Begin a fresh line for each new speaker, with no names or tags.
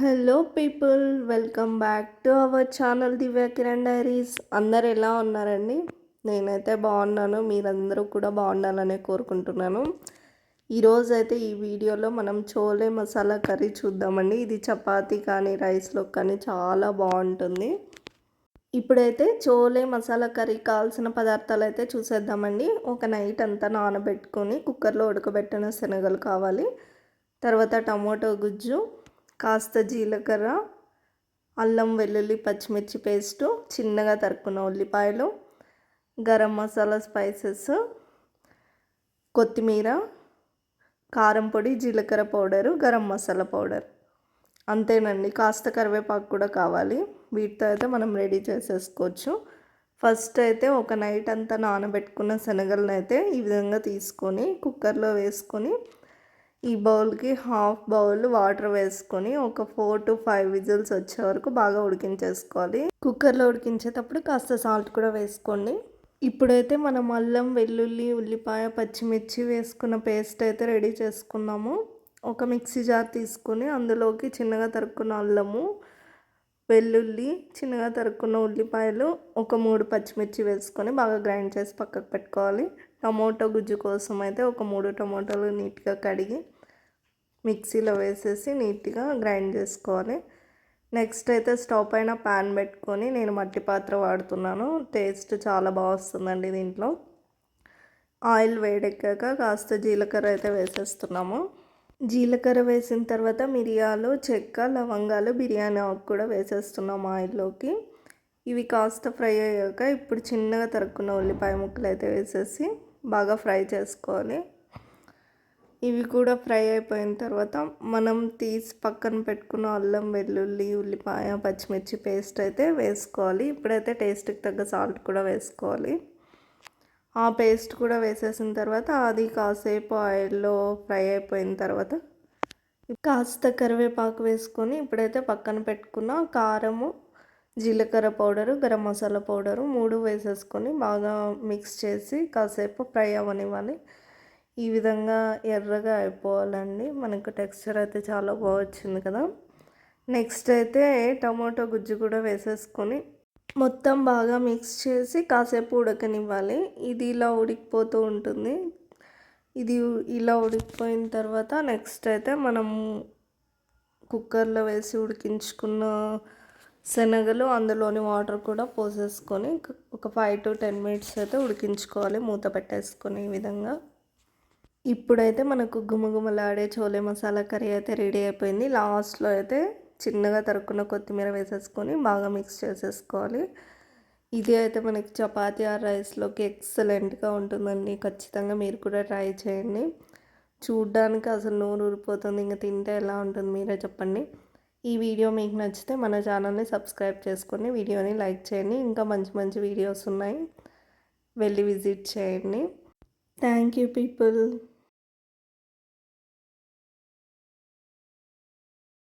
Hello people welcome back to our channel Divya Kiran diaries అందరు ఎలా ఉన్నారండి? నేనైతే బాగున్నాను. మీరందరూ కూడా బాగుండాలని కోరుకుంటున్నాను. ఈరోజు అయితే ఈ వీడియోలో మనం చోలే మసాలా కర్రీ చూద్దామండి. ఇది చపాతి కానీ రైస్లో కానీ చాలా బాగుంటుంది. ఇప్పుడైతే చోలే మసాలా కర్రీ కావాల్సిన పదార్థాలు అయితే చూసేద్దామండి. ఒక నైట్ అంతా నానబెట్టుకొని కుక్కర్లో ఉడకబెట్టిన శనగలు కావాలి. తర్వాత టమోటో గుజ్జు కాస్త జీలకర్ర అల్లం వెల్లుల్లి పచ్చిమిర్చి పేస్టు చిన్నగా తరుక్కున్న ఉల్లిపాయలు గరం మసాలా స్పైసెస్ కొత్తిమీర కారం పొడి జీలకర్ర పౌడరు గరం మసాలా పౌడర్. అంతేనండి. కాస్త కరివేపాకు కూడా కావాలి. వీటితో అయితే మనం రెడీ చేసేసుకోవచ్చు. ఫస్ట్ అయితే ఒక నైట్ అంతా నానబెట్టుకున్న శనగలను అయితే ఈ విధంగా తీసుకొని కుక్కర్లో వేసుకొని ఈ బౌల్కి హాఫ్ బౌల్ వాటర్ వేసుకొని ఒక ఫోర్ టు ఫైవ్ విజిల్స్ వచ్చే వరకు బాగా ఉడికించేసుకోవాలి. కుక్కర్లో ఉడికించేటప్పుడు కాస్త సాల్ట్ కూడా వేసుకోండి. ఇప్పుడైతే మనం అల్లం వెల్లుల్లి ఉల్లిపాయ పచ్చిమిర్చి వేసుకున్న పేస్ట్ అయితే రెడీ చేసుకున్నాము. ఒక మిక్సీ జార్ తీసుకొని అందులోకి చిన్నగా తరుక్కున్న అల్లము వెల్లుల్లి చిన్నగా తరుక్కున్న ఉల్లిపాయలు ఒక మూడు పచ్చిమిర్చి వేసుకొని బాగా గ్రైండ్ చేసి పక్కకు పెట్టుకోవాలి. టమోటో గుజ్జు కోసం అయితే ఒక మూడు టమోటాలు నీట్గా కడిగి మిక్సీలో వేసేసి నీట్గా గ్రైండ్ చేసుకోవాలి. నెక్స్ట్ అయితే స్టవ్ పైన ప్యాన్ పెట్టుకొని నేను మట్టి పాత్ర వాడుతున్నాను. టేస్ట్ చాలా బాగా వస్తుందండి దీంట్లో. ఆయిల్ వేడెక్కాక కాస్త జీలకర్ర అయితే వేసేస్తున్నాము. జీలకర్ర వేసిన తర్వాత మిరియాలు చెక్క లవంగాలు బిర్యానీ ఆకు కూడా వేసేస్తున్నాము ఆయిల్లోకి. ఇవి కాస్త ఫ్రై అయ్యాక ఇప్పుడు చిన్నగా తరుక్కున్న ఉల్లిపాయ ముక్కలు అయితే వేసేసి బాగా ఫ్రై చేసుకోవాలి. ఇవి కూడా ఫ్రై అయిపోయిన తర్వాత మనం తీసి పక్కన పెట్టుకున్న అల్లం వెల్లుల్లి ఉల్లిపాయ పచ్చిమిర్చి పేస్ట్ అయితే వేసుకోవాలి. ఇప్పుడైతే టేస్ట్కి తగ్గ సాల్ట్ కూడా వేసుకోవాలి. ఆ పేస్ట్ కూడా వేసేసిన తర్వాత అది కాసేపు ఆయిల్లో ఫ్రై అయిపోయిన తర్వాత కాస్త కరివేపాకు వేసుకొని ఇప్పుడైతే పక్కన పెట్టుకున్న కారము జీలకర్ర పౌడరు గరం మసాలా పౌడరు మూడు వేసేసుకొని బాగా మిక్స్ చేసి కాసేపు ఫ్రై అవ్వనివ్వాలి. ఈ విధంగా ఎర్రగా అయిపోవాలండి. మనకు టెక్స్చర్ అయితే చాలా బాగా వచ్చింది కదా. నెక్స్ట్ అయితే టమాటో గుజ్జు కూడా వేసేసుకొని మొత్తం బాగా మిక్స్ చేసి కాసేపు ఉడకనివ్వాలి. ఇది ఇలా ఉడికిపోతూ ఉంటుంది. ఇది ఇలా ఉడికిపోయిన తర్వాత నెక్స్ట్ అయితే మనం కుక్కర్లో వేసి ఉడికించుకున్న శనగలు అందులోని వాటర్ కూడా పోసేసుకొని ఒక ఫైవ్ టు టెన్ మినిట్స్ అయితే ఉడికించుకోవాలి. మూత పెట్టేసుకొని ఈ విధంగా. ఇప్పుడైతే మనకు గుమగుమలాడే చోలే మసాలా కర్రీ అయితే రెడీ అయిపోయింది. లాస్ట్లో అయితే చిన్నగా తరుక్కున్న కొత్తిమీర వేసేసుకొని బాగా మిక్స్ చేసేసుకోవాలి. ఇది అయితే మనకి చపాతీ ఆ రైస్లోకి ఎక్సలెంట్గా ఉంటుందండి. ఖచ్చితంగా మీరు కూడా ట్రై చేయండి. చూడ్డానికి అసలు నోరు ఊరిపోతుంది. ఇంకా తింటే ఎలా ఉంటుంది మీరే చెప్పండి. ఈ వీడియో మీకు నచ్చితే మన ఛానల్ని సబ్స్క్రైబ్ చేసుకొని వీడియోని లైక్ చేయండి. ఇంకా మంచి మంచి వీడియోస్ ఉన్నాయి. వెళ్ళి విజిట్ చేయండి. Thank you people.